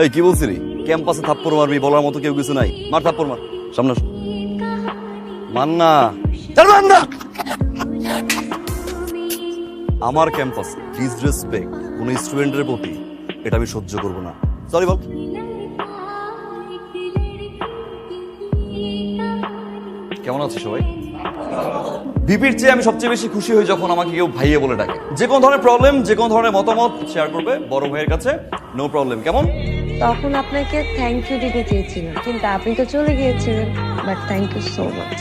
এই কি বলছিলি? ক্যাম্পাসে থাপ্পড় মারবি বলার মতো কেউ কিছু নাই। মার থাপ্পড় মার। সামনে। মান মান না! আমার ক্যাম্পাস ডিসরেসপেক্ট কোন স্টুডেন্টের প্রতি এটা আমি সহ্য করব না। সরি বল। কেমন আছে সবাই? বিপির চেয়ে আমি সবচেয়ে বেশি খুশি হই যখন আমাকে কেউ ভাইয়ে বলে ডাকে। যে কোনো ধরনের প্রবলেম যে কোনো ধরনের মতামত শেয়ার করবে বড় ভাইয়ের কাছে নো প্রবলেম কেমন? তখন আপনাকে থ্যাংক ইউ দিতে চেয়েছিলাম। কিন্তু আপনি তো চলে গিয়েছিলেন but thank you so much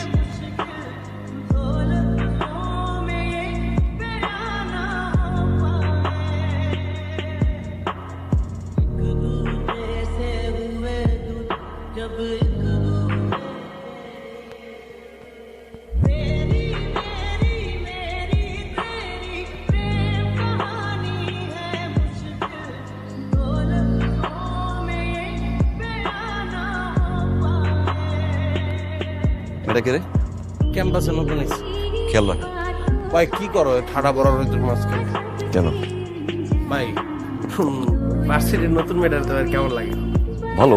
এটা কে রে? ক্যাম্পাসে নতুন এসেছি। খেয়াল রাখ। ভাই কি করো? ঠাড়া বড় রোদের মাঝখানে। কেন? ভাই ভার্সিটির নতুন মেডাল তোমার কেমন লাগে? ভালো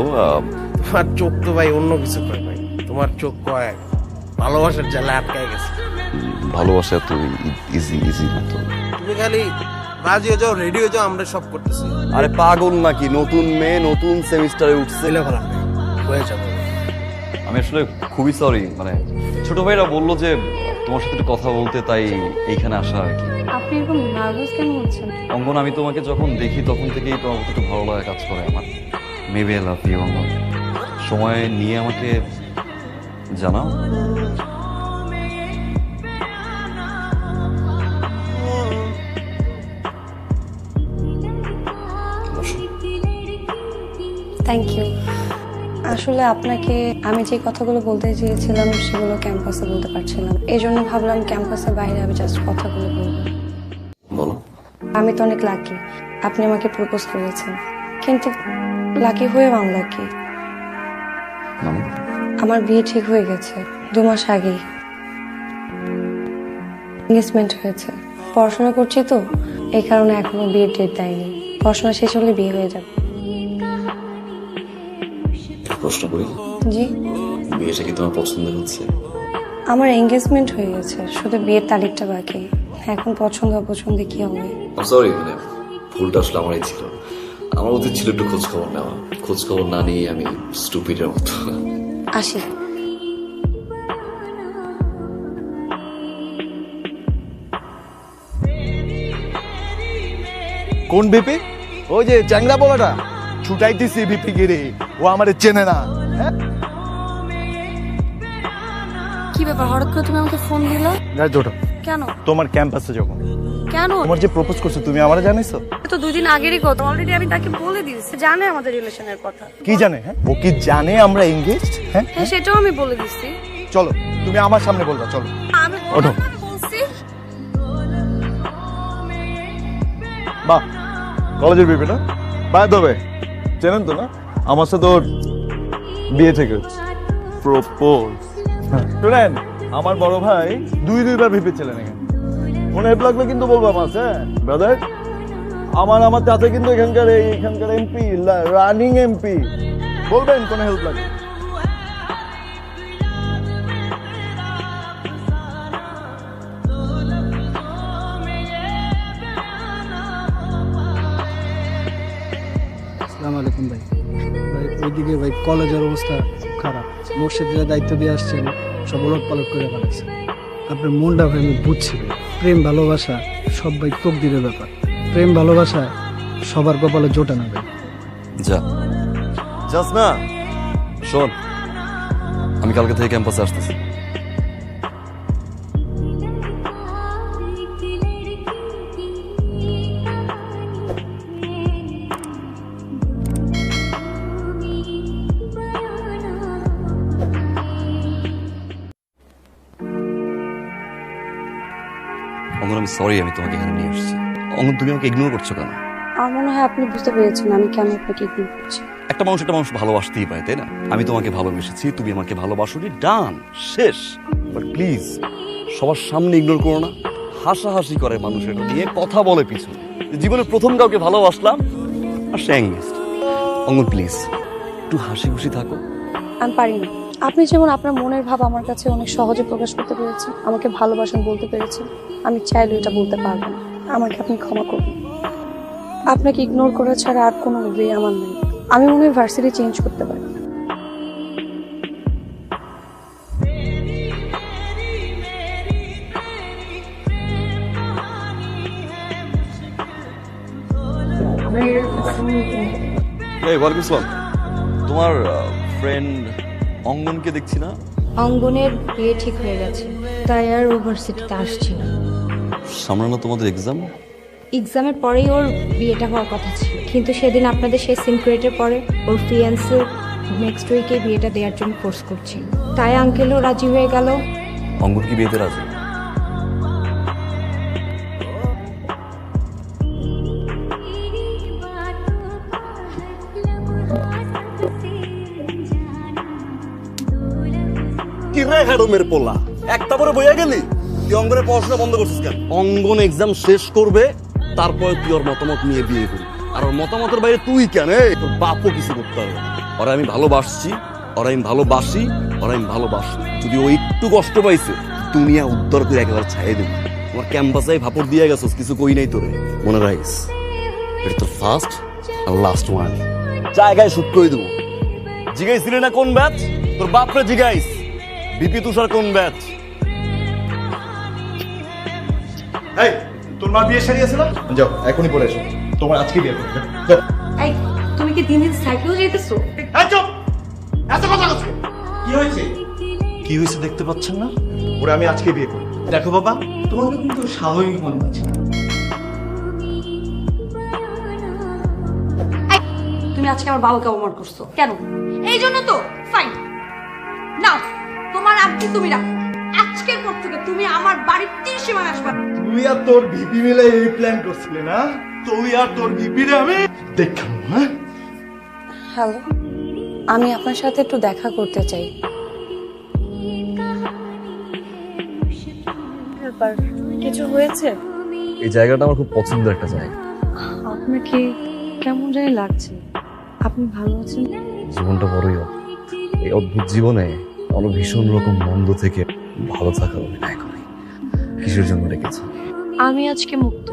তোমার চোখ তো ভাই অন্য কিছু কয় ভাই। তোমার চোখ কয় ভালোবাসার জালে আটকায় গেছে। ভালোবাসা তো ইজি ইজি না তো। তুমি খালি রাজি হয়ে যাও রেডি হয়ে যাও আমরা সব করতেছি। আরে পাগল নাকি? নতুন মেয়ে নতুন সেমিস্টারে উঠছে। ভালো হয়ে যাবে। আমি আসলে খুবই সরি মানে ছোট ভাইরা বলল যে তোমার সাথে একটু কথা বলতে তাই এইখানে আসা আর কি। আপনি এরকম নার্ভাস কেন হচ্ছেন? অঙ্গন আমি তোমাকে যখন দেখি তখন থেকেই তোমার প্রতি একটু ভালো লাগা কাজ করে আমার। মেবি আই লাভ ইউ অঙ্গন। সময় নিয়ে আমাকে জানাও। থ্যাংক ইউ আসলে আপনাকে আমি যে কথাগুলো বলতে চেয়েছিলাম সেগুলো ক্যাম্পাসে বলতে পারছিলাম। এই জন্য ভাবলাম ক্যাম্পাসের বাইরে আমি জাস্ট কথাগুলো বলব। বলো আমি তো অনেক লাকি আপনি আমাকে প্রপোজ করেছেন। কিন্তু লাকি হয়েও আনলাকি আমার বিয়ে ঠিক হয়ে গেছে দু মাস আগেই। এঙ্গেজমেন্ট হয়েছে। পড়াশোনা করছি তো এই কারণে এখনও বিয়ের ডেট দেয়নি। পড়াশোনা শেষ হলে বিয়ে হয়ে যাবে। প্রশ্ন করি। জি। বিয়েটা কি তোমার পছন্দ হচ্ছে? আমার এঙ্গেজমেন্ট হয়ে গেছে শুধু বিয়ের তারিখটা বাকি। এখন পছন্দ অপছন্দে কি হবে? সরি মানে ভুলটা আসলে আমারই ছিল। আমার উচিত ছিল একটু খোঁজ খবর নেওয়া। খোঁজ খবর না নিয়ে আমি স্টুপিডের মতো। আসি। কোন বিপি? ওই যে চ্যাংরা বলাটা। ছুটাইতেছি বিপি গিরি ও আমারে চেনে না। কি ব্যাপার হঠাৎ করে তুমি আমাকে ফোন দিলে? গাছ জোটো। কেন? তোমার ক্যাম্পাসে যখন। কেন? তোমার যে প্রপোজ করছ তুমি আমারে জানিছো এ তো দুই দিন আগেরই কথা। অলরেডি আমি তাকে বলে দিয়েছি জানে আমাদের রিলেশনের কথা। কি জানে হ্যাঁ? ও কি জানে আমরা এঙ্গেজড হ্যাঁ? হ্যাঁ সেটাও আমি বলে দিচ্ছি চলো তুমি আমার সামনে বলবা চলো। আমি ওঠো। বাহ কলেজের বিপি না? বাদ হবে চেনেন তো না? আমার সাথে ওর বিয়ে থেকে। প্রপোজ শুনেন আমার বড় ভাই দুই দুইবার ভিপি ছিলেন এখানে। মনে হেল্প লাগলে কিন্তু বলব আমার হ্যাঁ? ব্রাদার আমার আমার চাচা কিন্তু এখানকার এই এখানকার এমপি রানিং এমপি বলবেন কোনো হেল্প লাগবে আসসালামু আলাইকুম ভাই। ওইদিকে ভাই, কলেজের অবস্থা খারাপ। মোর্শেদের দায়িত্ব দিয়ে আসছেন, সব ওলট পালক করে ফেলাচ্ছে আপনার মনটা, ভাই, আমি বুঝছি। প্রেম, ভালোবাসা, সব, ভাই, তকদিরের ব্যাপার। প্রেম, ভালোবাসা, সবার কপালে জোটা না, ভাই। যা। না শোন, আমি কালকে থেকে ক্যাম্পাসে আসতেছি। সরি আমি তোমাকে এখানে নিয়ে এসেছি। অঙ্গন তুমি আমাকে ইগনোর করছ কেন? আমার মনে হয় আপনি বুঝতে পেরেছেন আমি কেন আপনাকে ইগনোর করছি। একটা মানুষ একটা মানুষ ভালোবাসতেই পায় তাই না? আমি তোমাকে ভালোবেসেছি তুমি আমাকে ভালোবাসো ভালোবাসোনি ডান শেষ। বাট প্লিজ সবার সামনে ইগনোর করো না। হাসাহাসি করে মানুষের নিয়ে কথা বলে পিছনে। জীবনে প্রথম কাউকে ভালোবাসলাম আর সে। অঙ্গন প্লিজ একটু হাসি খুশি থাকো। আমি পারি না। আপনি যেমন আপনার মনের ভাব আমার কাছে অনেক সহজে প্রকাশ করতে পেরেছেন আমাকে ভালোবাসেন বলতে পেরেছেন। আমি চাইলে এটা বলতে পারব না। আমাকে আপনি ক্ষমা করুন। আপনাকে ইগনোর করা ছাড়া আর কোনো ওয়ে আমার নেই। আমি মনে হয় ভার্সিটি চেঞ্জ করতে পারি। এই ওয়ালাইকুম আসসালাম তোমার ফ্রেন্ড অঙ্গনকে দেখছি না? অঙ্গনের বিয়ে ঠিক হয়ে গেছে। তাই আর ইউনিভার্সিটিতে আসছি না। সামনে না তোমাদের এক্সাম এক্সামের পরেই ওর বিয়েটা হওয়ার কথা ছিল। কিন্তু সেদিন আপনাদের সেই সিনক্রেটের পরে ওর ফিয়ান্সে নেক্সট উইকে বিয়েটা দেওয়ার জন্য ফোর্স করছে তাই আঙ্কেলও রাজি হয়ে গেল। অঙ্গন কি বিয়েতে রাজি? কি রে হ্যাডোমের পোলা? একটা পরে বইয়া গেলি? তুই অঙ্গনের পড়াশোনা বন্ধ করছিস কেন? অঙ্গন এক্সাম শেষ করবে, তারপরে তুই ওর মতামত নিয়ে বিয়ে করবি আর ওর মতামতের বাইরে তুই কেন? তোর বাপও কিছু করতে পারবে ওরা আমি ভালোবাসছি, ওরা আমি ভালোবাসি, ওরা আমি ভালোবাসি। যদি ও একটু কষ্ট পাইছে, দুনিয়া উদ্ধার করে একেবারে ছাইয়ে দেবো। তোমার ক্যাম্পাসে ভাপড় দিয়ে গেছিস, কিছু কই নাই তোরে। মনে রাখিস, এটা তোর ফার্স্ট আর লাস্ট ওয়ান জায়গায় শুট করে দেবো। জিগাইছিলি না কোন ব্যাচ তোর বাপরে জিগাইস। বিপি তুষার কোন ব্যাচ এই তোর মা বিয়ে সারিয়েছে না? যাও এখনই পড়ে এসো। তোমার আজকে বিয়ে করবে যাও। এই তুমি কি দিন দিন সাইকেল যেতেছো এই চুপ! এত কথা বলছো কি হয়েছে? কি হয়েছে দেখতে পাচ্ছেন না? ওরে আমি আজকে বিয়ে করব। দেখো বাবা তোমাকে কিন্তু স্বাভাবিক মনে হচ্ছে। তুমি আজকে আমার বাবাকে অপমান করছ। কেন? এই জন্য তো? ফাইন নাও তোমার আব্বু তুমি রাখো। আজকের পর থেকে তুমি আমার বাড়ির তিন সীমায় আসবা। তুই আর তোর ভিপি মিলে এই প্ল্যান করছিলে না? তুই আর তোর ভিপি রে আমি দেখাম হ্যাঁ? হ্যালো আমি আপনার সাথে একটু দেখা করতে চাই। ব্যাপার কিছু হয়েছে? এই জায়গাটা আমার খুব পছন্দের একটা জায়গা। আপনাকে কেমন জানি লাগছে? আপনি ভালো আছেন? জীবনটা বড়ই অদ্ভুত। এই অদ্ভুত জীবনে অনেক ভীষণ রকম মন্দ থেকে ভালো থাকার অভিনয় করে। কিসের জন্য রেখেছে আমি আজকে মুক্ত।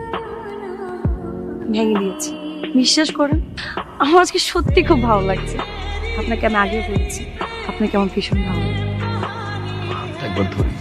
ভেঙে দিয়েছি। বিশ্বাস করেন, আমার আজকে সত্যি খুব ভালো লাগছে। আপনাকে আমি আগে বলেছি আপনাকে আমার ভীষণ ভালো। লাগে